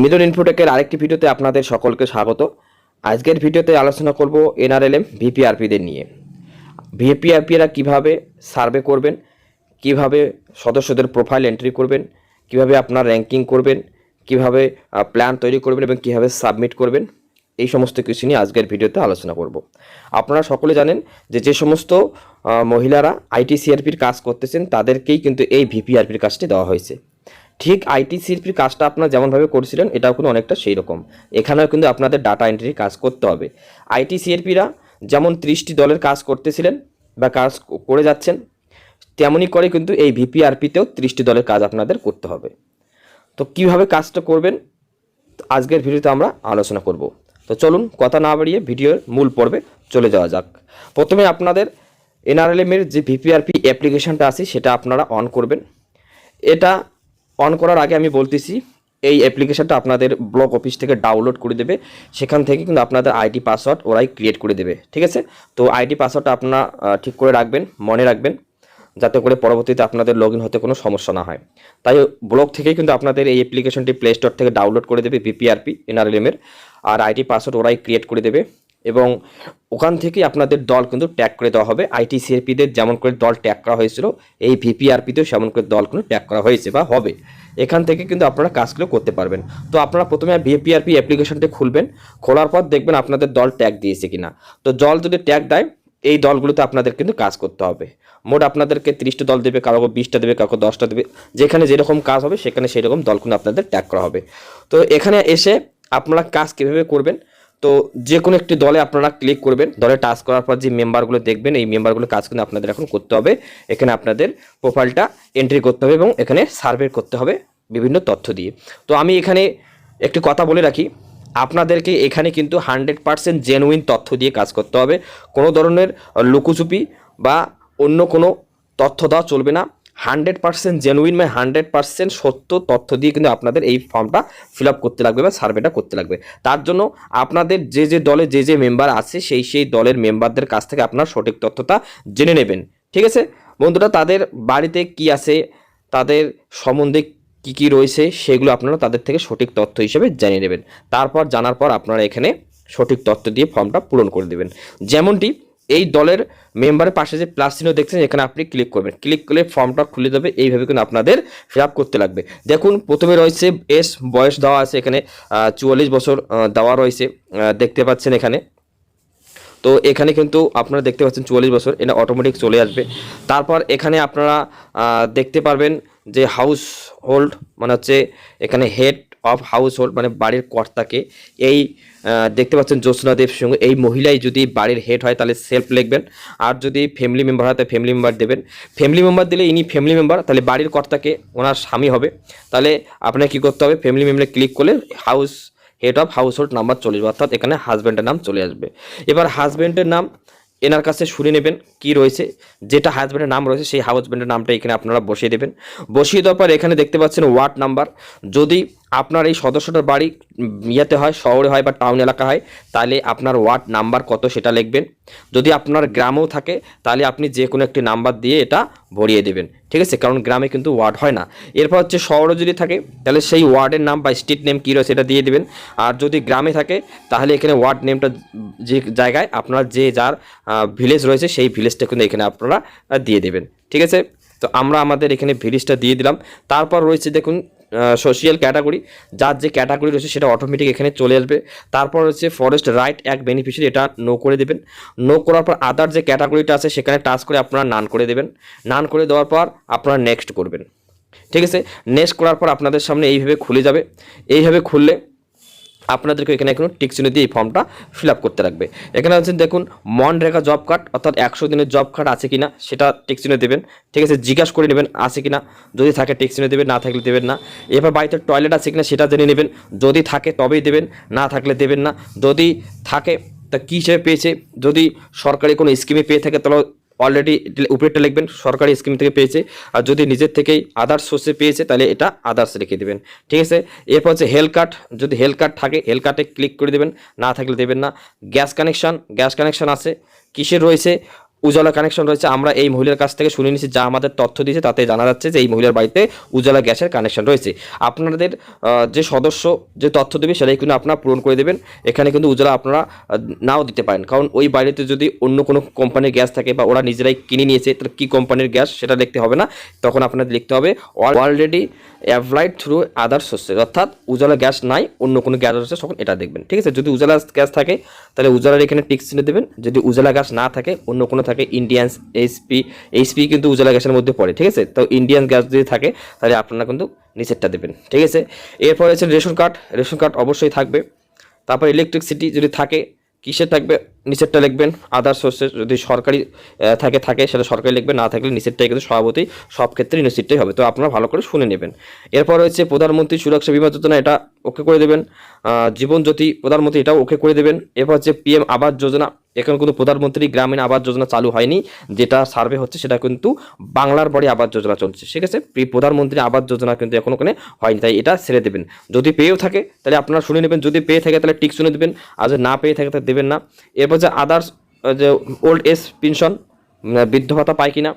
Middle ইনফোটেকের আরেকটি ভিডিওতে আপনাদের সকলকে স্বাগত। আজকের ভিডিওতে আলোচনা করব এনআরএলএম ভিপিআরপিদের নিয়ে। ভিপিআরপিরা কীভাবে সার্ভে করবেন, কীভাবে সদস্যদের প্রোফাইল এন্ট্রি করবেন, কীভাবে আপনার র্যাঙ্কিং করবেন, কীভাবে প্ল্যান তৈরি করবেন এবং কীভাবে সাবমিট করবেন, এই সমস্ত কিছু নিয়ে আজকের ভিডিওতে আলোচনা করব। আপনারা সকলে জানেন যে যে সমস্ত মহিলারা আইটি সিআরপির কাজ করতেছেন, তাদেরকেই কিন্তু এই ভিপিআরপির কাজটি দেওয়া হয়েছে। ঠিক আইটি সিআরপির কাজটা আপনারা যেমনভাবে করছিলেন, এটাও কিন্তু অনেকটা সেই রকম এখানেও কিন্তু আপনাদের ডাটা এন্ট্রি কাজ করতে হবে। আইটি সিআরপিরা যেমন ত্রিশটি দলের কাজ করতেছিলেন বা কাজ করে যাচ্ছেন, তেমনই করে কিন্তু এই ভিপিআরপিতেও ত্রিশটি দলের কাজ আপনাদের করতে হবে। তো কীভাবে কাজটা করবেন, আজকের ভিডিওতে আমরা আলোচনা করব। তো চলুন, কথা না বাড়িয়ে ভিডিওর মূল পর্বে চলে যাওয়া যাক। প্রথমে আপনাদের এনআরএলএম এর যে ভিপিআরপি অ্যাপ্লিকেশনটা আছে, সেটা আপনারা অন করবেন। এটা অন করার আগে আমি বলতেছি, এই অ্যাপ্লিকেশনটা আপনাদের ব্লক অফিস থেকে ডাউনলোড করে দেবে। সেখান থেকে কিন্তু আপনাদের আইডি পাসওয়ার্ড ওরাই ক্রিয়েট করে দেবে, ঠিক আছে? তো আইডি পাসওয়ার্ডটা আপনারা ঠিক করে রাখবেন, মনে রাখবেন, যাতে করে পরবর্তীতে আপনাদের লগ হতে কোনো সমস্যা না হয়। তাই ব্লগ থেকেই কিন্তু আপনাদের এই অ্যাপ্লিকেশনটি প্লে স্টোর থেকে ডাউনলোড করে দেবে বিপিআরপি এনআরএলএম এর। আর আইডি পাসওয়ার্ড ওরাই ক্রিয়েট করে দেবে। এবং ওখান থেকেই আপনাদের দল কিন্তু ট্যাগ করে দেওয়া হবে। আইটি সিআরপিদের যেমন করে দল ট্যাগ করা হয়েছিল, এই ভিপিআরপিতেও সেমন করে দল কিন্তু ট্যাগ করা হয়েছে বা হবে। এখান থেকে কিন্তু আপনারা কাজগুলো করতে পারবেন। তো আপনারা প্রথমে ভিপিআরপি অ্যাপ্লিকেশনটি খুলবেন, খোলার পর দেখবেন আপনাদের দল ট্যাগ দিয়েছে কিনা। তো দল যদি ট্যাগ দেয়, এই দলগুলোতে আপনাদের কিন্তু কাজ করতে হবে। মোট আপনাদেরকে তিরিশটা দল দেবে, কারও বিশটা দেবে, কারও দশটা দেবে। যেখানে যেরকম কাজ হবে, সেখানে সেই রকম দল কিন্তু আপনাদের ট্যাগ করা হবে। তো এখানে এসে আপনারা কাজ কীভাবে করবেন তো যে কোনো একটি দলে আপনারা ক্লিক করবেন, দলে টাচ করার পর যে মেম্বারগুলো দেখবেন, এই মেম্বারগুলো কাজ কিন্তু আপনাদের এখন করতে হবে। এখানে আপনাদের প্রোফাইলটা এন্ট্রি করতে হবে এবং এখানে সার্ভে করতে হবে বিভিন্ন তথ্য দিয়ে। তো আমি এখানে একটি কথা বলে রাখি, আপনাদেরকে এখানে কিন্তু হান্ড্রেড পার্সেন্ট জেনুইন তথ্য দিয়ে কাজ করতে হবে। কোনো ধরনের লুকুচুপি বা অন্য কোনো তথ্য দেওয়া চলবে না। হান্ড্রেড পার্সেন্ট জেনুইন মানে হান্ড্রেড পার্সেন্ট সত্য তথ্য দিয়ে কিন্তু আপনাদের এই ফর্মটা ফিল আপ করতে লাগবে বা সার্ভেটা করতে লাগবে। তার জন্য আপনাদের যে যে দলে যে যে মেম্বার আছে সেই সেই দলের মেম্বারদের কাছ থেকে আপনার সঠিক তথ্যটা জেনে নেবেন। ঠিক আছে? বন্ধুরা, তাদের বাড়িতে কি আছে? তাদের সম্বন্ধে কি কি রয়েছে? সেগুলো আপনারা তাদের থেকে সঠিক তথ্য হিসেবে জানিয়ে নেবেন। তারপর জানার পর আপনারা এখানে সঠিক তথ্য দিয়ে ফর্মটা পূরণ করে দেবেন। যেমনটি এই দলের মেম্বারের পাশে যে প্লাস চিহ্ন দেখছেন, এখানে আপনি ক্লিক করবেন। ক্লিক করলে ফর্মটা খুলে দেবে এইভাবে কিন্তু আপনাদের ফিল করতে লাগবে। দেখুন, প্রথমে রয়েছে এস বয়স দেওয়া আছে এখানে চুয়াল্লিশ বছর দেওয়া রয়েছে দেখতে পাচ্ছেন এখানে। তো এখানে কিন্তু আপনারা দেখতে পাচ্ছেন চুয়াল্লিশ বছর, এটা অটোমেটিক চলে আসবে। তারপর এখানে আপনারা দেখতে পারবেন যে হাউস হোল্ড মানে হচ্ছে এখানে হেড অফ হাউস হোল্ড মানে বাড়ির কর্তাকে এই দেখতে পাচ্ছেন জ্যোৎস্না দেব সঙ্গে এই মহিলাই যদি বাড়ির হেড হয়, তাহলে সেলফ লিখবেন। আর যদি ফ্যামিলি মেম্বার হয়, তাহলে ফ্যামিলি মেম্বার দেবেন। ফ্যামিলি মেম্বার দিলে ইনি ফ্যামিলি মেম্বার তাহলে বাড়ির কর্তাকে ওনার স্বামী হবে। তাহলে আপনাকে কী করতে হবে? ফ্যামিলি মেম্বারে ক্লিক করলে house head of household number চলে যাবে অর্থাৎ এখানে হাজব্যান্ডের নাম চলে আসবে। এবার হাজব্যান্ডের নাম এনার কাছে শুনে নেবেন কি রয়েছে। যেটা হাজব্যান্ডের নাম রয়েছে, সেই হাজব্যান্ডের নামটা এখানে আপনারা বসিয়ে দেবেন। বসিয়ে দেওয়ার পর এখানে দেখতে পাচ্ছেন ওয়ার্ড নাম্বার যদি আপনার এই সদস্যটার বাড়ি ইয়েতে হয়, শহরে হয় বা টাউন এলাকা হয়, তাহলে আপনার ওয়ার্ড নাম্বার কত সেটা লিখবেন। যদি আপনার গ্রামেও থাকে, তাহলে আপনি যে কোনো একটি নাম্বার দিয়ে এটা ভরিয়ে দেবেন, ঠিক আছে? কারণ গ্রামে কিন্তু ওয়ার্ড হয় না। এরপর হচ্ছে শহরে যদি থাকে, তাহলে সেই ওয়ার্ডের নাম বা স্ট্রিট নেম কী রয়েছে এটা দিয়ে দেবেন। আর যদি গ্রামে থাকে, তাহলে এখানে ওয়ার্ড নেমটা যে জায়গায় আপনার যে যার ভিলেজ রয়েছে, সেই ভিলেজটা কিন্তু এখানে আপনারা দিয়ে দেবেন, ঠিক আছে? তো আমরা আমাদের এখানে ভিলেজটা দিয়ে দিলাম। তারপর রয়েছে দেখুন সোশিয়াল ক্যাটাগরি যার যে ক্যাটাগরি রয়েছে সেটা অটোমেটিক এখানে চলে আসবে। তারপর হচ্ছে ফরেস্ট রাইট এক বেনিফিশিয়ারি এটা নো করে দেবেন। নো করার পর আদার যে ক্যাটাগরিটা আছে, সেখানে টাচ করে আপনারা নান করে দেবেন। নান করে দেওয়ার পর আপনারা নেক্সট করবেন। ঠিক আছে? নেক্সট করার পর আপনাদের সামনে এইভাবে খুলে যাবে। এইভাবে খুললে আপনাদেরকে এখানে এখন টিক চিহ্ন দিয়ে এই ফর্মটা ফিল করতে রাখবে। এখানে হচ্ছে দেখুন, মনরেগা জব কার্ড, অর্থাৎ একশো দিনের জব কার্ড আছে কিনা, সেটা টিক চিহ্ন দেবেন। ঠিক আছে, জিজ্ঞাসা করে নেবেন, আছে কিনা। যদি থাকে টিক চিহ্ন দেবেন, না থাকলে দেবেন না। এবার বাড়িতে টয়লেট আছে কিনা, সেটা জেনে নেবেন। যদি থাকে, তবেই দেবেন, না থাকলে দেবেন না। যদি থাকে, তা কী হিসেবে পেয়েছে? যদি সরকারি কোনো স্কিমে পেয়ে থাকে, তাহলে অলরেডি উপরেরটা লিখবেন, সরকারি স্কিম থেকে পেয়েছে। আর যদি নিজের থেকেই আদার্স সোর্সে পেয়েছে, তাহলে এটা আদার্স রেখে দেবেন। ঠিক আছে? এরপর হচ্ছে হেলথ কার্ড যদি হেলথ কার্ড থাকে হেলথ কার্ডে ক্লিক করে দেবেন। না থাকলে দেবেন না। গ্যাস কানেকশান গ্যাস কানেকশান আছে। কিসের রয়েছে? উজালা কানেকশন রয়েছে। আমরা এই মহিলার কাছ থেকে শুনে নিয়েছি যা আমাদের তথ্য দিয়েছে, তাতে জানা যাচ্ছে যে এই মহিলার বাড়িতে উজালা গ্যাসের কানেকশন রয়েছে। আপনাদের যে সদস্য যে তথ্য দেবে সেটাই কিন্তু আপনারা পূরণ করে দেবেন। এখানে কিন্তু উজালা আপনারা নাও দিতে পারেন। কারণ ওই বাড়িতে যদি অন্য কোনো কোম্পানির গ্যাস থাকে বা ওরা নিজেরাই কিনে নিয়েছে, তাহলে কী কোম্পানির গ্যাস সেটা দেখতে হবে না। তখন আপনাদের লিখতে হবে already applied through other sources অর্থাৎ উজালা গ্যাস নাই, অন্য কোনো গ্যাস আছে তখন এটা দেখবেন। ঠিক আছে? যদি উজালা গ্যাস থাকে, তাহলে উজালার এখানে টিক চিহ্ন দেবেন। যদি উজালা গ্যাস না থাকে, অন্য কোনো থাকে ইন্ডিয়ান এইচপি এইচপি কিন্তু উজালা গ্যাসের মধ্যে পড়ে, ঠিক আছে? তো ইন্ডিয়ান গ্যাস যদি থাকে, তাহলে আপনারা কিন্তু নিচেরটা দেবেন, ঠিক আছে? এরপর হচ্ছে রেশন কার্ড রেশন কার্ড অবশ্যই থাকবে। তারপর ইলেকট্রিসিটি যদি থাকে, কিসের থাকবে? নিচেরটা লিখবেন আদার সোর্সেস যদি সরকারি থাকে থাকে, সেটা সরকারি লিখবে না থাকলে নিচেরটাই কিন্তু সভাপতি সব ক্ষেত্রে নিচেরটাই হবে। তো আপনারা ভালো করে শুনে নেবেন। এরপর হচ্ছে প্রধানমন্ত্রী সুরক্ষা বিমা যোজনা, এটা ওকে করে দেবেন। আহ, জীবন জ্যোতি প্রধানমন্ত্রী এটাও ওকে করে দেবেন। এরপর হচ্ছে পিএম আবাস যোজনা। এখানে কিন্তু প্রধানমন্ত্রী গ্রামীণ আবাস যোজনা চালু হয়নি। যেটা সার্ভে হচ্ছে সেটা কিন্তু বাংলার বাড়ি আবাস যোজনা চলছে। ঠিক আছে? প্রধানমন্ত্রী আবাস যোজনা কিন্তু এখন ওখানে হয়নি তাই এটা ছেড়ে দেবেন। যদি পেয়েও থাকে তাহলে আপনারা শুনে নেবেন। যদি পেয়ে থাকে তাহলে টিক শুনে দেবেন। আর যদি না পেয়ে থাকে তাহলে দেবেন না। এরপর যে আদার্স যে ওল্ড এজ পেনশন বৃদ্ধ ভাতা পায় কিনা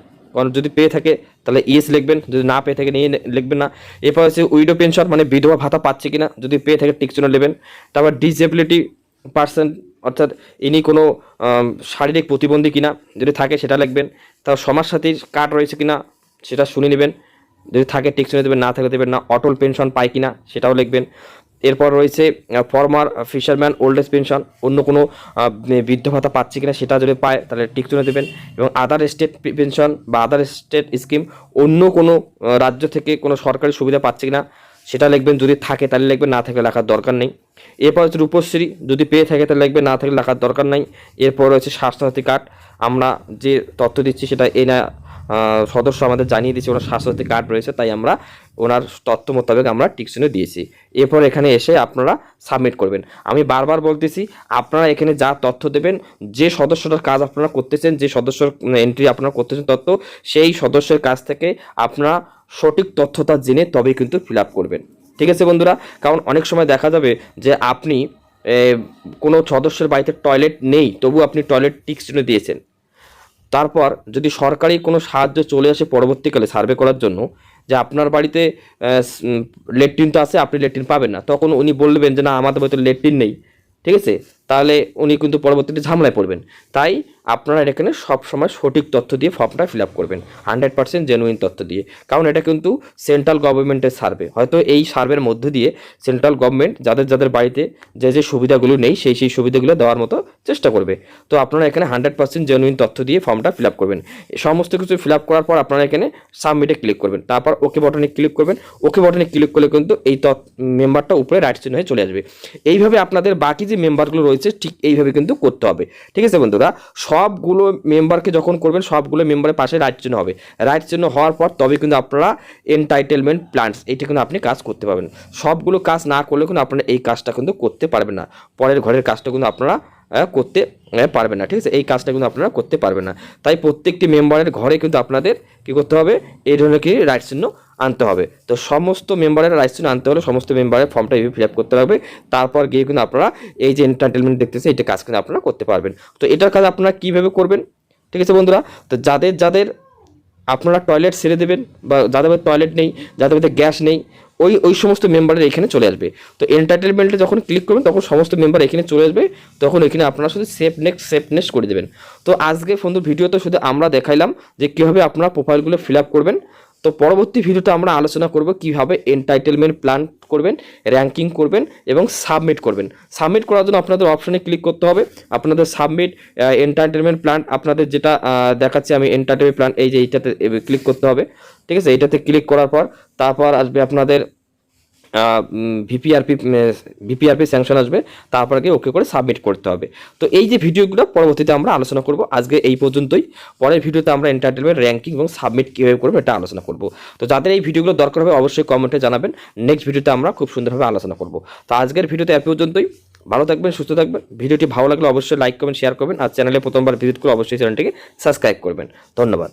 যদি পেয়ে থাকে, তাহলে ইএস লিখবেন, যদি না পেয়ে থাকে, নিয়ে লিখবেন না। এরপর হচ্ছে উইডো পেনশন মানে বিধবা ভাতা পাচ্ছে কিনা, যদি পেয়ে থাকে, টিক চিহ্ন নেবেন। তারপর ডিসেবিলিটি পার্সন অর্থাৎ ইনি কোনো শারীরিক প্রতিবন্ধী কিনা, যদি থাকে, সেটা লিখবেন। তারপর সমাজসাথীর কার্ড রয়েছে কিনা, সেটা শুনে নেবেন। যদি থাকে, টিক শুনে দেবেন, না থাকে দেবেন না। অটল পেনশন পায় কিনা, সেটাও লিখবেন। এরপর রয়েছে former fisherman old age pension অন্য কোনো বৃদ্ধ ভাতা পাচ্ছে কিনা সেটা যদি পায়, তাহলে টিক তুলে দেবেন। এবং আদার স্টেট পেনশন বা আদার স্টেট স্কিম অন্য কোনো রাজ্য থেকে কোনো সরকারি সুবিধা পাচ্ছে কিনা, সেটা লিখবেন যদি থাকে, তাহলে লিখবেন না থাকলে লেখার দরকার নেই। এরপর হচ্ছে রূপশ্রী, যদি পেয়ে থাকে, তাহলে লিখবে না থাকলে লেখার দরকার নেই। এরপর রয়েছে স্বাস্থ্যসাথী কার্ড আমরা যে তথ্য দিচ্ছি সেটা এনা সদস্য আমাদের জানিয়ে দিয়েছে, ওনার স্বাস্থ্যসাথী কার্ড রয়েছে, তাই আমরা ওনার তথ্য মোতাবেক আমরা টিকশনে দিয়েছি। এরপর এখানে এসে আপনারা সাবমিট করবেন। আমি বারবার বলতেছি, আপনারা এখানে যা তথ্য দেবেন, যে সদস্যটার কাজ আপনারা করতেছেন, যে সদস্যর এন্ট্রি আপনারা করতেছেন তথ্য, সেই সদস্যের কাছ থেকে আপনারা সঠিক তথ্যটা জেনে তবেই কিন্তু ফিল করবেন। ঠিক আছে বন্ধুরা? কারণ অনেক সময় দেখা যাবে যে আপনি কোনো সদস্যের বাড়িতে টয়লেট নেই তবু আপনি টয়লেট টিক চিহ্ন দিয়েছেন। তারপর যদি সরকারি কোনো সাহায্য চলে আসে পরবর্তীকালে সার্ভে করার জন্য, যে আপনার বাড়িতে লেট্রিন তো আছে, আপনি লেট্রিন পাবেন না, তখন উনি বলবেন যে, না, আমাদের বাড়িতে লেট্রিন নেই। ঠিক আছে? তাহলে উনি কিন্তু পরবর্তীতে ঝামেলায় পড়বেন। তাই আপনারা এখানে সবসময় সঠিক তথ্য দিয়ে ফর্মটা ফিল আপ করবেন। হান্ড্রেড পার্সেন্ট জেনুইন তথ্য দিয়ে। কারণ এটা কিন্তু সেন্ট্রাল গভর্নমেন্টের সার্ভে। হয়তো এই সার্ভের মধ্য দিয়ে সেন্ট্রাল গভর্নমেন্ট যাদের যাদের বাড়িতে যে যে সুবিধাগুলো নেই, সেই সেই সুবিধাগুলো দেওয়ার মতো চেষ্টা করবে। তো আপনারা এখানে হান্ড্রেড পার্সেন্ট জেনুইন তথ্য দিয়ে ফর্মটা ফিল আপ করবেন সমস্ত কিছু ফিল আপ করার পর আপনারা এখানে সাবমিটে ক্লিক করবেন। তারপর ওকে বাটনে ক্লিক করবেন। ওকে বাটনে ক্লিক করলে কিন্তু এই মেম্বারটা উপরে রাইট চিহ্ন হয়ে চলে আসবে। এইভাবে আপনাদের বাকি যে মেম্বারগুলো রয়েছে ঠিক এইভাবে কিন্তু করতে হবে। ঠিক আছে বন্ধুরা? সবগুলো মেম্বারকে যখন করবেন, সবগুলো মেম্বারের পাশে রাইট চিহ্ন হবে। রাইট চিহ্ন হওয়ার পর তবে কিন্তু আপনারা এনটাইটেলমেন্ট প্ল্যান্স এইটা কিন্তু আপনি কাজ করতে পারবেন। সবগুলো কাজ না করলে কিন্তু আপনারা এই কাজটা কিন্তু করতে পারবেন না। পরের ঘরের কাজটা কিন্তু আপনারা করতে পারবেন না। ঠিক আছে? এই কাজটা কিন্তু আপনারা করতে পারবেন না। তাই প্রত্যেকটি মেম্বারের ঘরে কিন্তু আপনাদের কি করতে হবে? এই ধরনের কি রাইট চিহ্ন আনতে হবে। তো সমস্ত মেম্বারের চিহ্ন আনতে হলে সমস্ত মেম্বারের ফর্মটা এইভাবে ফিল আপ করতে হবে। তারপর গিয়ে কিন্তু আপনারা এই যে এন্টারটেনমেন্ট দেখতেছে এটা কাজ কিন্তু আপনারা করতে পারবেন। তো এটার কাজ আপনারা কীভাবে করবেন? ঠিক আছে বন্ধুরা? তো যাদের যাদের আপনারা টয়লেট ছেড়ে দেবেন বা যাদের বাড়িতে টয়লেট নেই, যাদের মধ্যে গ্যাস নেই, ওই ওই সমস্ত মেম্বারের এখানে চলে আসবে। তো এন্টারটেনমেন্টে যখন ক্লিক করবেন, তখন সমস্ত মেম্বার এখানে চলে আসবে। তখন এখানে আপনারা শুধু সেফ নেক্সট সেফ নেক্সট করে দেবেন। তো আজকে বন্ধু ভিডিওতে শুধু আমরা দেখাইলাম যে কীভাবে আপনারা প্রোফাইলগুলো ফিল আপ করবেন। তো পরবর্তী ভিডিওতে আমরা আলোচনা করব কীভাবে এন্টাইটেলমেন্ট প্ল্যান করবেন র্যাঙ্কিং করবেন এবং সাবমিট করবেন। সাবমিট করার জন্য আপনাদের অপশনে ক্লিক করতে হবে। আপনাদের সাবমিট এন্টারটেনমেন্ট প্ল্যান আপনাদের যেটা দেখাচ্ছি আমি এন্টারটেনমেন্ট প্ল্যান এই যে এইটাতে ক্লিক করতে হবে। ঠিক আছে? এইটাতে ক্লিক করার পর তারপর আসবে আপনাদের ভিপিআরপি ভিপিআরপি স্যাংশন আসবে, তারপর গিয়ে ওকে করে সাবমিট করতে হবে। তো এই যে ভিডিওগুলো পরবর্তীতে আমরা আলোচনা করব, আজকে এই পর্যন্তই। পরের ভিডিওতে আমরা এন্টারটেনমেন্ট র্যাঙ্কিং এবং সাবমিট কীভাবে করব এটা আলোচনা করব। তো যাদের এই ভিডিওগুলো দরকার হবে অবশ্যই কমেন্টে জানাবেন। নেক্সট ভিডিওতে আমরা খুব সুন্দরভাবে আলোচনা করব। তো আজকের ভিডিওতে এ পর্যন্তই। ভালো থাকবেন, সুস্থ থাকবেন। ভিডিওটি ভালো লাগলে অবশ্যই লাইক করবেন শেয়ার করবেন। আর চ্যানেলে প্রথমবার ভিজিট করে অবশ্যই চ্যানেলটিকে সাবস্ক্রাইব করবেন। ধন্যবাদ।